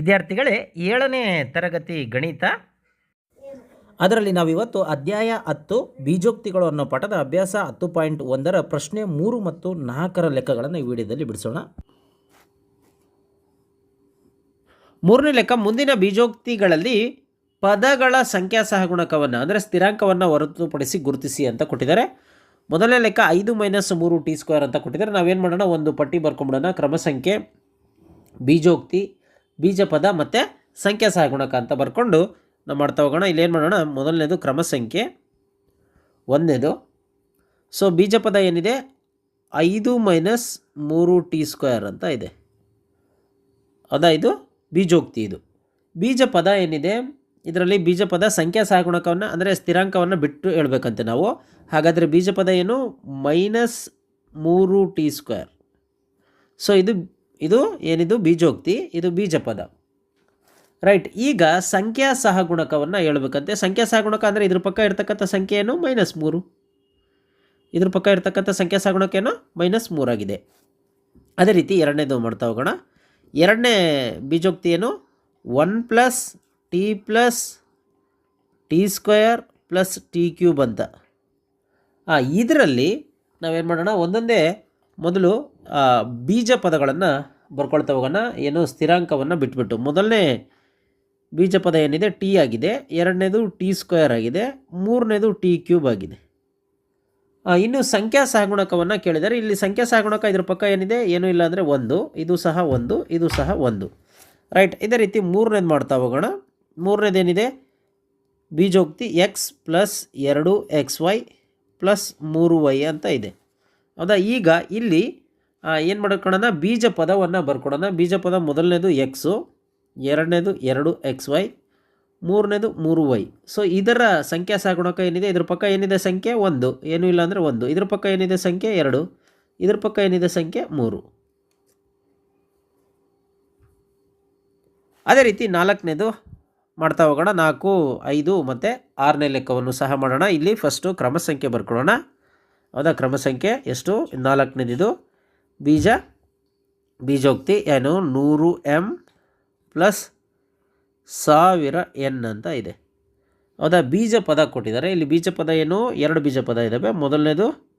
ವಿದ್ಯಾರ್ಥಿಗಳೇ, ಏಳನೇ ತರಗತಿ ಗಣಿತ. ಅದರಲ್ಲಿ ನಾವಿವತ್ತು ಅಧ್ಯಾಯ ಹತ್ತು ಬೀಜೋಕ್ತಿಗಳು ಅನ್ನೋ ಪಾಠದ ಅಭ್ಯಾಸ ಹತ್ತು ಪಾಯಿಂಟ್ ಒಂದರ ಪ್ರಶ್ನೆ ಮೂರು ಮತ್ತು ನಾಲ್ಕರ ಲೆಕ್ಕಗಳನ್ನು ಈ ವಿಡಿಯೋದಲ್ಲಿ ಬಿಡಿಸೋಣ. ಮೂರನೇ ಲೆಕ್ಕ, ಮುಂದಿನ ಬೀಜೋಕ್ತಿಗಳಲ್ಲಿ ಪದಗಳ ಸಂಖ್ಯಾ ಸಹಗುಣಕವನ್ನು ಅಂದರೆ ಸ್ಥಿರಾಂಕವನ್ನು ಹೊರತುಪಡಿಸಿ ಗುರುತಿಸಿ ಅಂತ ಕೊಟ್ಟಿದ್ದಾರೆ. ಮೊದಲನೇ ಲೆಕ್ಕ, ಐದು ಮೈನಸ್ ಮೂರು ಟಿ ಸ್ಕ್ವೇರ್ ಅಂತ ಕೊಟ್ಟಿದ್ದಾರೆ. ನಾವೇನು ಮಾಡೋಣ, ಒಂದು ಪಟ್ಟಿ ಬರ್ಕೊಂಬಿಡೋಣ. ಕ್ರಮ ಸಂಖ್ಯೆ ಬೀಜೋಕ್ತಿ ಬೀಜಪದ ಮತ್ತು ಸಂಖ್ಯಾ ಸಹಗುಣಕ ಅಂತ ಬರ್ಕೊಂಡು ನಾವು ಮಾಡ್ತಾ ಹೋಗೋಣ. ಇಲ್ಲೇನು ಮಾಡೋಣ? ಮೊದಲನೇದು ಕ್ರಮ ಸಂಖ್ಯೆ ಒಂದನೇದು. ಸೊ ಬೀಜಪದ ಏನಿದೆ? ಐದು ಮೈನಸ್ ಮೂರು ಟಿ ಸ್ಕ್ವೇರ್ ಅಂತ ಇದೆ. ಅದ ಇದು ಬೀಜೋಕ್ತಿ ಇದು. ಬೀಜ ಪದ ಏನಿದೆ? ಇದರಲ್ಲಿ ಬೀಜಪದ ಸಂಖ್ಯಾ ಸಹಗುಣಕವನ್ನು ಅಂದರೆ ಸ್ಥಿರಾಂಕವನ್ನು ಬಿಟ್ಟು ಹೇಳ್ಬೇಕಂತೆ ನಾವು. ಹಾಗಾದರೆ ಬೀಜಪದ ಏನು? ಮೈನಸ್ ಮೂರು ಟಿ ಸ್ಕ್ವೇರ್. ಸೊ ಇದು ಇದು ಏನಿದು? ಬೀಜೋಕ್ತಿ. ಇದು ಬೀಜಪದ. ರೈಟ್ ಈಗ ಸಂಖ್ಯಾ ಸಹಗುಣಕವನ್ನು ಹೇಳ್ಬೇಕಂತೆ. ಸಂಖ್ಯಾ ಸಹಗುಣಕ ಅಂದರೆ ಇದ್ರ ಪಕ್ಕ ಇರ್ತಕ್ಕಂಥ ಸಂಖ್ಯೆ ಏನು ಮೈನಸ್ ಮೂರು. ಇದ್ರ ಪಕ್ಕ ಇರ್ತಕ್ಕಂಥ ಸಂಖ್ಯಾ ಸಹಗುಣಕ ಏನು ಮೈನಸ್ ಮೂರಾಗಿದೆ ಅದೇ ರೀತಿ ಎರಡನೇದು ಮಾಡ್ತಾ ಹೋಗೋಣ. ಎರಡನೇ ಬೀಜೋಕ್ತಿ ಏನು? One plus T plus T square plus T cube ಅಂತ. ಇದರಲ್ಲಿ ನಾವೇನು ಮಾಡೋಣ? ಒಂದೊಂದೇ ಮೊದಲು ಬೀಜ ಪದಗಳನ್ನು ಬರ್ಕೊಳ್ತಾ ಹೋಗೋಣ. ಏನು ಸ್ಥಿರಾಂಕವನ್ನು ಬಿಟ್ಬಿಟ್ಟು. ಮೊದಲನೇ ಬೀಜ ಪದ ಏನಿದೆ? ಟಿ ಆಗಿದೆ. ಎರಡನೇದು ಟಿ ಸ್ಕ್ವೇರ್ ಆಗಿದೆ. ಮೂರನೇದು ಟಿ ಕ್ಯೂಬ್ ಆಗಿದೆ. ಇನ್ನು ಸಂಖ್ಯಾ ಸಹಗುಣಕವನ್ನು ಕೇಳಿದರೆ, ಇಲ್ಲಿ ಸಂಖ್ಯಾ ಸಹಗುಣಕ ಇದ್ರ ಪಕ್ಕ ಏನಿದೆ? ಏನೂ ಇಲ್ಲ ಅಂದರೆ ಒಂದು. ಇದು ಸಹ ಒಂದು, ಇದು ಸಹ ಒಂದು. ರೈಟ್ ಇದೇ ರೀತಿ ಮೂರನೇದು ಮಾಡ್ತಾ ಹೋಗೋಣ. ಮೂರನೇದೇನಿದೆ ಬೀಜೋಕ್ತಿ ಎಕ್ಸ್ ಪ್ಲಸ್ ಎರಡು ಎಕ್ಸ್ ವೈ ಪ್ಲಸ್ ಮೂರು ವೈ ಅಂತ ಇದೆ. ಹೌದಾ? ಈಗ ಇಲ್ಲಿ ಏನು ಮಾಡ್ಕೊಳ್ಳೋಣ ಬೀಜ ಪದವನ್ನು ಬರ್ಕೊಡೋಣ. ಬೀಜ ಪದ ಮೊದಲನೇದು ಎಕ್ಸು ಎರಡನೇದು ಎರಡು ಎಕ್ಸ್ ವೈ ಮೂರನೇದು ಮೂರು ವೈ ಸೊ ಇದರ ಸಂಖ್ಯಾ ಸಾಗುಣಕ ಏನಿದೆ? ಇದ್ರ ಪಕ್ಕ ಏನಿದೆ ಸಂಖ್ಯೆ? ಒಂದು. ಏನೂ ಇಲ್ಲ ಅಂದರೆ ಒಂದು. ಇದ್ರ ಪಕ್ಕ ಏನಿದೆ ಸಂಖ್ಯೆ? ಎರಡು. ಇದ್ರ ಪಕ್ಕ ಏನಿದೆ ಸಂಖ್ಯೆ? ಮೂರು. ಅದೇ ರೀತಿ ನಾಲ್ಕನೇದು ಮಾಡ್ತಾ ಹೋಗೋಣ. ನಾಲ್ಕು, ಐದು ಮತ್ತು ಆರನೇ ಲೆಕ್ಕವನ್ನು ಸಹ ಮಾಡೋಣ. ಇಲ್ಲಿ ಫಸ್ಟು ಕ್ರಮ ಸಂಖ್ಯೆ ಬರ್ಕೊಳ್ಳೋಣ. ಹೌದಾ? ಕ್ರಮ ಸಂಖ್ಯೆ ಎಷ್ಟು? ನಾಲ್ಕನೇದಿದು. ಬೀಜ, ಬೀಜೋಕ್ತಿ ಏನು? ನೂರು ಎಂ ಪ್ಲಸ್ ಸಾವಿರ ಎನ್ ಅಂತ ಇದೆ. ಹೌದಾ? ಬೀಜ ಪದ ಕೊಟ್ಟಿದ್ದಾರೆ. ಇಲ್ಲಿ ಬೀಜ ಪದ ಏನು? ಎರಡು ಬೀಜ ಪದ ಇದ್ದಾವೆ ಮೊದಲನೇದು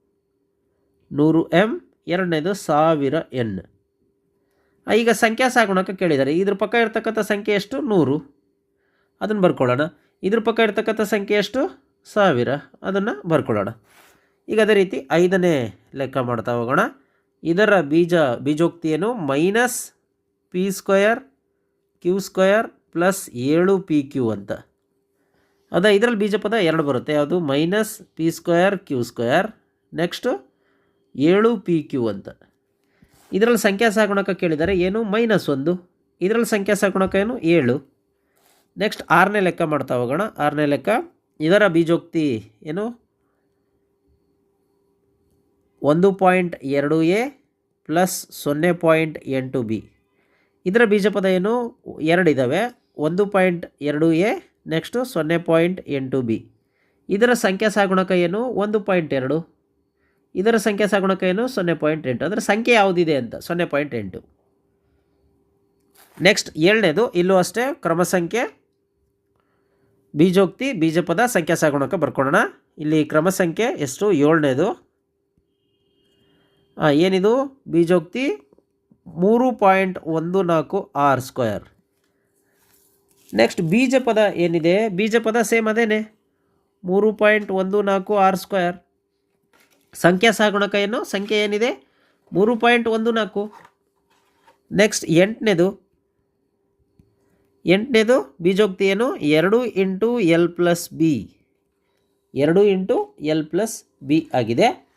ನೂರು ಎಂ ಎರಡನೇದು ಸಾವಿರ ಎನ್. ಈಗ ಸಂಖ್ಯಾ ಸಹಗುಣಕ ಕೇಳಿದ್ದಾರೆ. ಇದ್ರ ಪಕ್ಕ ಇರ್ತಕ್ಕಂಥ ಸಂಖ್ಯೆ ಎಷ್ಟು? ನೂರು. ಅದನ್ನು ಬರ್ಕೊಳ್ಳೋಣ. ಇದ್ರ ಪಕ್ಕ ಇರ್ತಕ್ಕಂಥ ಸಂಖ್ಯೆ ಎಷ್ಟು? ಸಾವಿರ. ಅದನ್ನು ಬರ್ಕೊಳ್ಳೋಣ. ಈಗ ಅದೇ ರೀತಿ ಐದನೇ ಲೆಕ್ಕ ಮಾಡ್ತಾ ಹೋಗೋಣ. ಇದರ ಬೀಜ, ಬೀಜೋಕ್ತಿಯನ್ನು minus P square Q square plus ಏಳು ಪಿ ಕ್ಯೂ ಅಂತ. ಅದ ಇದರಲ್ಲಿ ಬೀಜ ಪದ ಎರಡು ಬರುತ್ತೆ. ಯಾವುದು? Minus P square Q square next ಏಳು ಪಿ ಕ್ಯೂ ಅಂತ. ಇದರಲ್ಲಿ ಸಂಖ್ಯಾ ಸಹಗುಣಕ ಕೇಳಿದರೆ ಏನು? ಮೈನಸ್ ಒಂದು. ಇದರಲ್ಲಿ ಸಂಖ್ಯಾ ಸಾಗುಣಕ ಏನು? ಏಳು. ನೆಕ್ಸ್ಟ್ ಆರನೇ ಲೆಕ್ಕ ಮಾಡ್ತಾ ಹೋಗೋಣ. ಆರನೇ ಲೆಕ್ಕ. ಇದರ ಬೀಜೋಕ್ತಿ ಏನು? ಒಂದು ಪಾಯಿಂಟ್ ಎರಡು ಎ ಪ್ಲಸ್ ಸೊನ್ನೆ ಪಾಯಿಂಟ್ ಎಂಟು ಬಿ. ಇದರ ಬೀಜಪದ ಏನು ಎರಡಿದ್ದಾವೆ ಒಂದು ಪಾಯಿಂಟ್ ಎರಡು ಎ, ನೆಕ್ಸ್ಟು ಸೊನ್ನೆ ಪಾಯಿಂಟ್ ಎಂಟು ಬಿ. ಇದರ ಸಂಖ್ಯಾ ಸಾಗುಣಕ ಏನು ಒಂದು ಪಾಯಿಂಟ್ ಎರಡು. ಇದರ ಸಂಖ್ಯಾ ಸಾಗುಣಕ ಏನು ಸೊನ್ನೆ ಪಾಯಿಂಟ್ ಎಂಟು. ಅಂದರೆ ಸಂಖ್ಯೆ ಯಾವುದಿದೆ ಅಂತ? ಸೊನ್ನೆ ಪಾಯಿಂಟ್ ಎಂಟು. ನೆಕ್ಸ್ಟ್ ಏಳನೇದು, ಇಲ್ಲೂ ಅಷ್ಟೇ ಕ್ರಮ ಸಂಖ್ಯೆ ಬೀಜೋಕ್ತಿ, ಬೀಜಪದ ಸಂಖ್ಯಾ ಸಾಗುಣಕ ಬರ್ಕೊಳ್ಳೋಣ. ಇಲ್ಲಿ ಕ್ರಮ ಸಂಖ್ಯೆ ಎಷ್ಟು? ಏಳನೇದು. ಏನಿದು? ಬೀಜೋಕ್ತಿ ಮೂರು ಪಾಯಿಂಟ್ ಒಂದು ನಾಲ್ಕು ಆರ್ ಸ್ಕ್ವೇರ್. ನೆಕ್ಸ್ಟ್, ಬೀಜಪದ ಏನಿದೆ? ಬೀಜಪದ ಸೇಮ್ ಅದೇನೆ. ಮೂರು ಪಾಯಿಂಟ್ ಒಂದು ನಾಲ್ಕು ಆರ್ ಸ್ಕ್ವಯರ್ ಸಂಖ್ಯಾ ಸಾಗುಣಕ ಏನು? ಸಂಖ್ಯೆ ಏನಿದೆ? ಮೂರು ಪಾಯಿಂಟ್ ಒಂದು ನಾಲ್ಕು. ನೆಕ್ಸ್ಟ್, ಎಂಟನೇದು. ಎಂಟನೇದು, ಬೀಜೋಕ್ತಿ ಏನು? ಎರಡು ಇಂಟು ಎಲ್ ಪ್ಲಸ್ ಬಿ. ಎರಡು ಇಂಟು ಎಲ್ ಪ್ಲಸ್ ಬಿ ಆಗಿದೆ.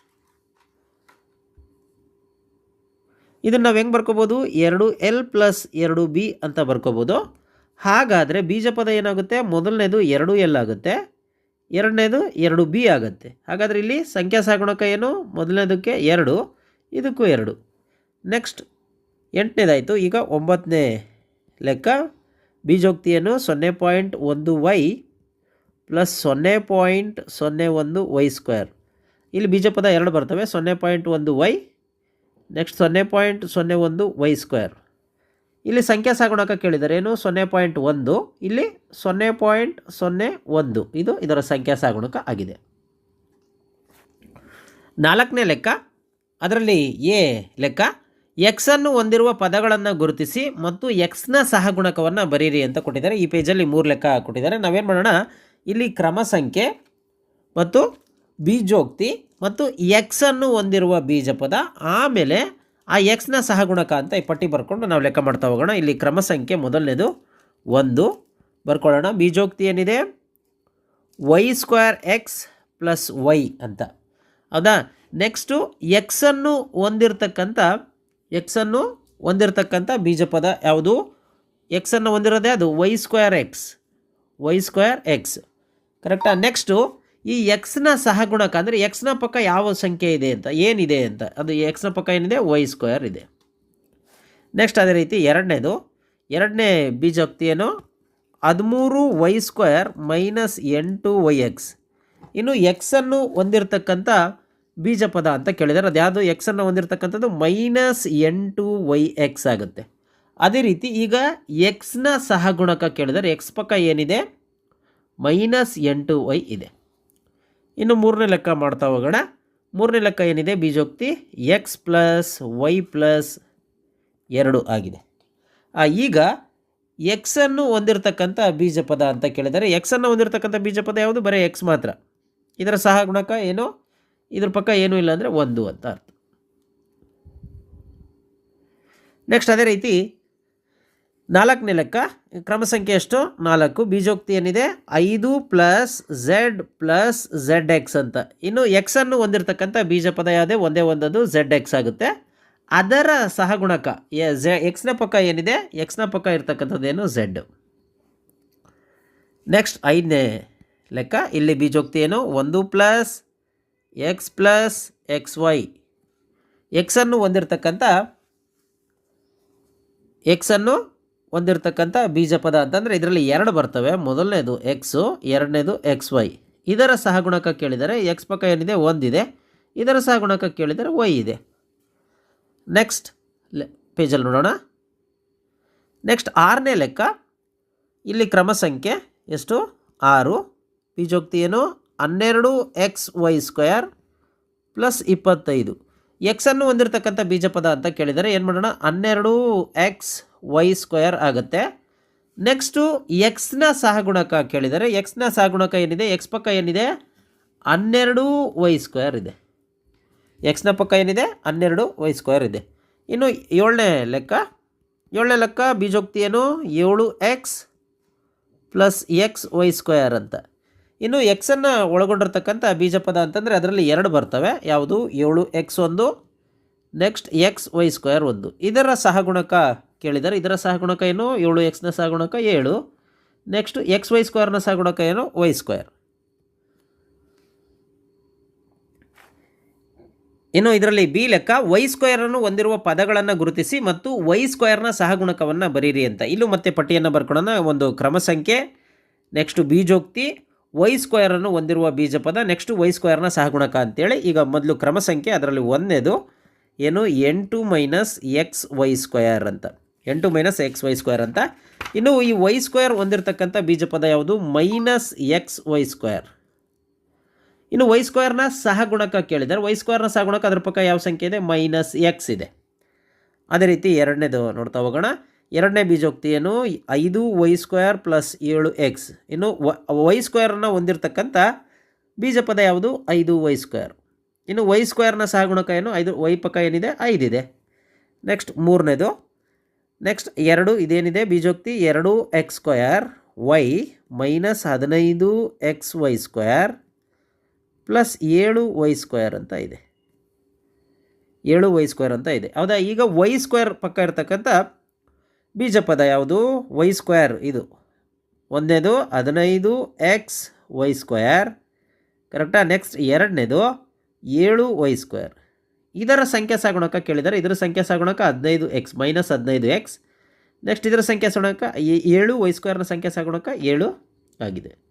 ಇದನ್ನು ನಾವು ಹೆಂಗೆ ಬರ್ಕೋಬೋದು? ಎರಡು ಎಲ್ ಪ್ಲಸ್ ಎರಡು ಬಿ ಅಂತ ಬರ್ಕೋಬೋದು. ಹಾಗಾದರೆ ಬೀಜಪದ ಏನಾಗುತ್ತೆ? ಮೊದಲನೇದು ಎರಡು ಎಲ್ ಆಗುತ್ತೆ. ಎರಡನೇದು ಎರಡು ಬಿ ಆಗುತ್ತೆ. ಹಾಗಾದರೆ ಇಲ್ಲಿ ಸಂಖ್ಯಾ ಸಾಗುಣಕ ಏನು? ಮೊದಲನೇದಕ್ಕೆ ಎರಡು, ಇದಕ್ಕೂ ಎರಡು. ನೆಕ್ಸ್ಟ್ ಎಂಟನೇದಾಯಿತು. ಈಗ ಒಂಬತ್ತನೇ ಲೆಕ್ಕ. ಬೀಜೋಕ್ತಿಯನ್ನು ಸೊನ್ನೆ ಪಾಯಿಂಟ್ ಒಂದು ವೈ ಪ್ಲಸ್ ಸೊನ್ನೆ ಪಾಯಿಂಟ್ ಸೊನ್ನೆ ಒಂದು ವೈ ಸ್ಕ್ವೇರ್. ಇಲ್ಲಿ ಬೀಜಪದ ಎರಡು ಬರ್ತವೆ. ಸೊನ್ನೆ ಪಾಯಿಂಟ್ ಒಂದು ವೈ ನೆಕ್ಸ್ಟ್ ಸೊನ್ನೆ ಪಾಯಿಂಟ್ ಸೊನ್ನೆ ಒಂದು ವೈ ಸ್ಕ್ವೇರ್ ಇಲ್ಲಿ ಸಂಖ್ಯಾ ಸಾಗುಣಕ ಕೇಳಿದರೆ ಏನು? ಸೊನ್ನೆ ಪಾಯಿಂಟ್ ಒಂದು ಇಲ್ಲಿ ಸೊನ್ನೆ ಪಾಯಿಂಟ್ ಸೊನ್ನೆ ಒಂದು ಇದು ಇದರ ಸಂಖ್ಯಾ ಸಾಗುಣಕ ಆಗಿದೆ. ನಾಲ್ಕನೇ ಲೆಕ್ಕ, ಅದರಲ್ಲಿ ಎ ಲೆಕ್ಕ ಎಕ್ಸನ್ನು ಹೊಂದಿರುವ ಪದಗಳನ್ನು ಗುರುತಿಸಿ ಮತ್ತು ಎಕ್ಸ್ನ ಸಹಗುಣಕವನ್ನು ಬರೀರಿ ಅಂತ ಕೊಟ್ಟಿದ್ದಾರೆ. ಈ ಪೇಜಲ್ಲಿ ಮೂರು ಲೆಕ್ಕ ಕೊಟ್ಟಿದ್ದಾರೆ. ನಾವೇನು ಮಾಡೋಣ? ಇಲ್ಲಿ ಕ್ರಮ ಸಂಖ್ಯೆ ಮತ್ತು ಬೀಜೋಕ್ತಿ ಮತ್ತು ಎಕ್ಸನ್ನು ಹೊಂದಿರುವ ಬೀಜಪದ ಆಮೇಲೆ ಆ ಎಕ್ಸ್ನ ಸಹಗುಣಕ ಅಂತ ಈ ಪಟ್ಟಿ ಬರ್ಕೊಂಡು ನಾವು ಲೆಕ್ಕ ಮಾಡ್ತಾ ಹೋಗೋಣ. ಇಲ್ಲಿ ಕ್ರಮ ಸಂಖ್ಯೆ ಮೊದಲನೇದು ಒಂದು. ಬರ್ಕೊಳ್ಳೋಣ. ಬೀಜೋಕ್ತಿ ಏನಿದೆ? Y square X plus Y ಅಂತ. ಹೌದಾ? ನೆಕ್ಸ್ಟು ಎಕ್ಸನ್ನು ಹೊಂದಿರತಕ್ಕಂಥ ಎಕ್ಸನ್ನು ಹೊಂದಿರತಕ್ಕಂಥ ಬೀಜಪದ ಯಾವುದು? ಎಕ್ಸನ್ನು ಹೊಂದಿರೋದೇ ಅದು Y square X Y square X ಕರೆಕ್ಟಾ ನೆಕ್ಸ್ಟು ಈ ಎಕ್ಸ್ನ ಸಹಗುಣಕ ಅಂದರೆ ಎಕ್ಸ್ನ ಪಕ್ಕ ಯಾವ ಸಂಖ್ಯೆ ಇದೆ ಅಂತ, ಏನಿದೆ ಅಂತ. ಅದು ಎಕ್ಸ್ನ ಪಕ್ಕ ಏನಿದೆ? ವೈ ಸ್ಕ್ವೇರ್ ಇದೆ. ನೆಕ್ಸ್ಟ್ ಅದೇ ರೀತಿ ಎರಡನೇದು. ಎರಡನೇ ಬೀಜೋಕ್ತಿ ಏನು? ಹದಿಮೂರು ವೈ ಸ್ಕ್ವೇರ್ ಮೈನಸ್ ಎಂಟು ವೈ ಎಕ್ಸ್ ಇನ್ನು ಎಕ್ಸನ್ನು ಹೊಂದಿರತಕ್ಕಂಥ ಬೀಜಪದ ಅಂತ ಕೇಳಿದರೆ. ಅದು ಯಾವುದು? ಎಕ್ಸನ್ನು ಹೊಂದಿರತಕ್ಕಂಥದ್ದು ಮೈನಸ್ ಎಂಟು ವೈ ಎಕ್ಸ್ ಆಗುತ್ತೆ. ಅದೇ ರೀತಿ ಈಗ ಎಕ್ಸ್ನ ಸಹಗುಣಕ ಕೇಳಿದರೆ ಎಕ್ಸ್ ಪಕ್ಕ ಏನಿದೆ? ಮೈನಸ್ ಎಂಟು ವೈ ಇದೆ. ಇನ್ನು ಮೂರನೇ ಲೆಕ್ಕ ಮಾಡ್ತಾ ಹೋಗೋಣ. ಮೂರನೇ ಲೆಕ್ಕ ಏನಿದೆ? ಬೀಜೋಕ್ತಿ ಎಕ್ಸ್ ಪ್ಲಸ್ ವೈ ಪ್ಲಸ್ ಎರಡು ಆಗಿದೆ. ಈಗ ಎಕ್ಸನ್ನು ಹೊಂದಿರತಕ್ಕಂಥ ಬೀಜಪದ ಅಂತ ಕೇಳಿದರೆ ಎಕ್ಸನ್ನು ಹೊಂದಿರತಕ್ಕಂಥ ಬೀಜಪದ ಯಾವುದು? ಬರೀ ಎಕ್ಸ್ ಮಾತ್ರ. ಇದರ ಸಹ ಗುಣಕ ಏನು? ಇದ್ರ ಪಕ್ಕ ಏನೂ ಇಲ್ಲ ಅಂದರೆ ಒಂದು ಅಂತ ಅರ್ಥ. ನೆಕ್ಸ್ಟ್ ಅದೇ ರೀತಿ ನಾಲ್ಕನೇ ಲೆಕ್ಕ, ಕ್ರಮ ಸಂಖ್ಯೆ ಎಷ್ಟು? ನಾಲ್ಕು. ಬೀಜೋಕ್ತಿ ಏನಿದೆ? ಐದು plus Z plus Z X ಅಂತ. ಇನ್ನು ಎಕ್ಸನ್ನು ಹೊಂದಿರತಕ್ಕಂಥ ಬೀಜಪದ ಯಾವುದೇ? ಒಂದೇ ಒಂದೊಂದು ಝೆಡ್ ಎಕ್ಸ್ ಆಗುತ್ತೆ. ಅದರ ಸಹಗುಣಕ ಝೆ ಎಕ್ಸ್ನ ಪಕ್ಕ ಏನಿದೆ? ಎಕ್ಸ್ನ ಪಕ್ಕ ಇರ್ತಕ್ಕಂಥದ್ದೇನು ಝೆಡ್. ನೆಕ್ಸ್ಟ್, ಐದನೇ ಲೆಕ್ಕ. ಇಲ್ಲಿ ಬೀಜೋಕ್ತಿ ಏನು? ಒಂದು plus X plus X Y. ಎಕ್ಸನ್ನು ಹೊಂದಿರತಕ್ಕಂಥ ಎಕ್ಸನ್ನು ಹೊಂದಿರತಕ್ಕಂಥ ಬೀಜಪದ ಅಂತಂದರೆ ಇದರಲ್ಲಿ ಎರಡು ಬರ್ತವೆ. ಮೊದಲನೇದು ಎಕ್ಸು ಎರಡನೇದು ಎಕ್ಸ್ ವೈ ಇದರ ಸಹಗುಣಕ ಕೇಳಿದರೆ ಎಕ್ಸ್ ಪಕ್ಕ ಏನಿದೆ? ಒಂದಿದೆ. ಇದರ ಸಹಗುಣಕ ಕೇಳಿದರೆ ವೈ ಇದೆ. ನೆಕ್ಸ್ಟ್ ಲೆ ಪೇಜಲ್ಲಿ ನೋಡೋಣ. ನೆಕ್ಸ್ಟ್ ಆರನೇ ಲೆಕ್ಕ. ಇಲ್ಲಿ ಕ್ರಮ ಸಂಖ್ಯೆ ಎಷ್ಟು? ಆರು. ಬೀಜೋಕ್ತಿ ಏನು? ಹನ್ನೆರಡು ಎಕ್ಸ್ ವೈ ಸ್ಕ್ವೇರ್ ಪ್ಲಸ್ ಇಪ್ಪತ್ತೈದು. ಎಕ್ಸನ್ನು ಹೊಂದಿರತಕ್ಕಂಥ ಬೀಜಪದ ಅಂತ ಕೇಳಿದರೆ ಏನು ಮಾಡೋಣ? ಹನ್ನೆರಡು ಎಕ್ಸ್ ವೈ ಸ್ಕ್ವೇರ್ ಆಗುತ್ತೆ. ನೆಕ್ಸ್ಟು ಎಕ್ಸ್ನ ಸಹಗುಣಕ ಕೇಳಿದರೆ ಎಕ್ಸ್ನ ಸಹಗುಣಕ ಏನಿದೆ? ಎಕ್ಸ್ ಪಕ್ಕ ಏನಿದೆ? ಹನ್ನೆರಡು ವೈ ಸ್ಕ್ವೇರ್ ಇದೆ. ಎಕ್ಸ್ನ ಪಕ್ಕ ಏನಿದೆ? ಹನ್ನೆರಡು ವೈ ಸ್ಕ್ವೇರ್ ಇದೆ. ಇನ್ನು ಏಳನೇ ಲೆಕ್ಕ ಏಳನೇ ಲೆಕ್ಕ ಬೀಜೋಕ್ತಿ ಏನು? ಏಳು X plus X Y square ಅಂತ. ಇನ್ನು ಎಕ್ಸನ್ನು ಒಳಗೊಂಡಿರ್ತಕ್ಕಂಥ ಬೀಜಪದ ಅಂತಂದರೆ ಅದರಲ್ಲಿ ಎರಡು ಬರ್ತವೆ. ಯಾವುದು? ಏಳು ಎಕ್ಸ್ ಒಂದು ನೆಕ್ಸ್ಟ್ ಎಕ್ಸ್ ವೈ ಸ್ಕ್ವೇರ್ ಒಂದು. ಇದರ ಸಹಗುಣಕ ಕೇಳಿದರೆ ಇದರ ಸಹಗುಣಕ ಏನು? ಏಳು ಎಕ್ಸ್ನ ಸಹಗುಣಕ ಏಳು. ನೆಕ್ಸ್ಟ್ ಎಕ್ಸ್ ವೈ ಸ್ಕ್ವೇರ್ನ ಸಹಗುಣಕ ಏನು? ವೈ ಸ್ಕ್ವೇರ್ ಇನ್ನು ಇದರಲ್ಲಿ ಬಿ ಲೆಕ್ಕ ವೈ ಸ್ಕ್ವೇರನ್ನು ಹೊಂದಿರುವ ಪದಗಳನ್ನು ಗುರುತಿಸಿ ಮತ್ತು ವೈ ಸ್ಕ್ವೇರ್ನ ಸಹಗುಣಕವನ್ನು ಬರೀರಿ ಅಂತ. ಇಲ್ಲೂ ಮತ್ತೆ ಪಟ್ಟಿಯನ್ನು ಬರ್ಕೊಳ್ಳೋಣ ಒಂದು ಕ್ರಮ ಸಂಖ್ಯೆ. ನೆಕ್ಸ್ಟು ಬೀಜೋಕ್ತಿ. ವೈ ಸ್ಕ್ವೇರನ್ನು ಹೊಂದಿರುವ ಬೀಜ ಪದ ನೆಕ್ಸ್ಟು ವೈ ಸ್ಕ್ವೇರ್ನ ಸಹಗುಣಕ ಅಂತೇಳಿ. ಈಗ ಮೊದಲು ಕ್ರಮ ಸಂಖ್ಯೆ, ಅದರಲ್ಲಿ ಒಂದನೇದು ಏನು? ಎಂಟು ಮೈನಸ್ ಎಕ್ಸ್ ವೈ ಸ್ಕ್ವೇರ್ ಅಂತ. ಎಂಟು ಮೈನಸ್ ಎಕ್ಸ್ ವೈ ಸ್ಕ್ವೇರ್ ಅಂತ. ಇನ್ನು ಈ ವೈ ಸ್ಕ್ವೇರ್ ಹೊಂದಿರತಕ್ಕಂಥ ಬೀಜಪದ ಯಾವುದು? ಮೈನಸ್ ಎಕ್ಸ್ ವೈ ಸ್ಕ್ವೇರ್ ಇನ್ನು ವೈ ಸ್ಕ್ವೇರ್ನ ಸಹಗುಣಕ ಕೇಳಿದರೆ ವೈ ಸ್ಕ್ವೇರ್ನ ಸಹಗುಣಕ ಅದ್ರ ಪಕ್ಕ ಯಾವ ಸಂಖ್ಯೆ ಇದೆ? ಮೈನಸ್ ಎಕ್ಸ್ ಇದೆ. ಅದೇ ರೀತಿ ಎರಡನೇದು ನೋಡ್ತಾ ಹೋಗೋಣ. ಎರಡನೇ ಬೀಜೋಕ್ತಿ ಏನು ಐದು ವೈ ಸ್ಕ್ವೇರ್ ಪ್ಲಸ್ ಏಳು ಎಕ್ಸ್ ಇನ್ನು ವೈ ಸ್ಕ್ವೇರನ್ನು ಹೊಂದಿರತಕ್ಕಂಥ ಬೀಜಪದ ಯಾವುದು? ಐದು ವೈ ಸ್ಕ್ವೇರ್ ಇನ್ನು ವೈ ಸ್ಕ್ವೇರ್ನ ಸಹಗುಣಕ ಏನು? ಐದು ವೈ ಪಕ್ಕ ಏನಿದೆ? ಐದಿದೆ. ನೆಕ್ಸ್ಟ್ ಮೂರನೇದು. ನೆಕ್ಸ್ಟ್ ಎರಡು ಇದೇನಿದೆ? ಬೀಜೋಕ್ತಿ ಎರಡು ಎಕ್ಸ್ ಸ್ಕ್ವಯರ್ ವೈ ಮೈನಸ್ ಹದಿನೈದು ಎಕ್ಸ್ ವೈ ಸ್ಕ್ವೇರ್ ಪ್ಲಸ್ ಏಳು ವೈ ಸ್ಕ್ವೇರ್ ಅಂತ ಇದೆ. ಏಳು ವೈ ಸ್ಕ್ವೇರ್ ಅಂತ ಇದೆ. ಹೌದಾ? ಈಗ ವೈ ಸ್ಕ್ವೇರ್ ಪಕ್ಕ ಇರ್ತಕ್ಕಂಥ ಬೀಜಪದ ಯಾವುದು? ವೈ ಸ್ಕ್ವೇರ್ ಇದು. ಒಂದನೇದು ಹದಿನೈದು ಎಕ್ಸ್ ವೈ ಸ್ಕ್ವೇರ್ ಕರೆಕ್ಟಾ ನೆಕ್ಸ್ಟ್ ಎರಡನೇದು ಏಳು ವೈ ಸ್ಕ್ವೇರ್ ಇದರ ಸಂಖ್ಯಾ ಸಾಗುಣಕ ಕೇಳಿದರೆ ಇದರ ಸಂಖ್ಯಾ ಸಾಗುಣಕ ಹದಿನೈದು ಎಕ್ಸ್ ಮೈನಸ್ ಹದಿನೈದು ಎಕ್ಸ್ ನೆಕ್ಸ್ಟ್ ಇದರ ಸಂಖ್ಯಾ ಸಾಗುಣಕ ಏಳು ವೈ ಸ್ಕ್ವೇರ್ನ ಸಂಖ್ಯಾ ಸಾಗುಣಕ ಏಳು ಆಗಿದೆ.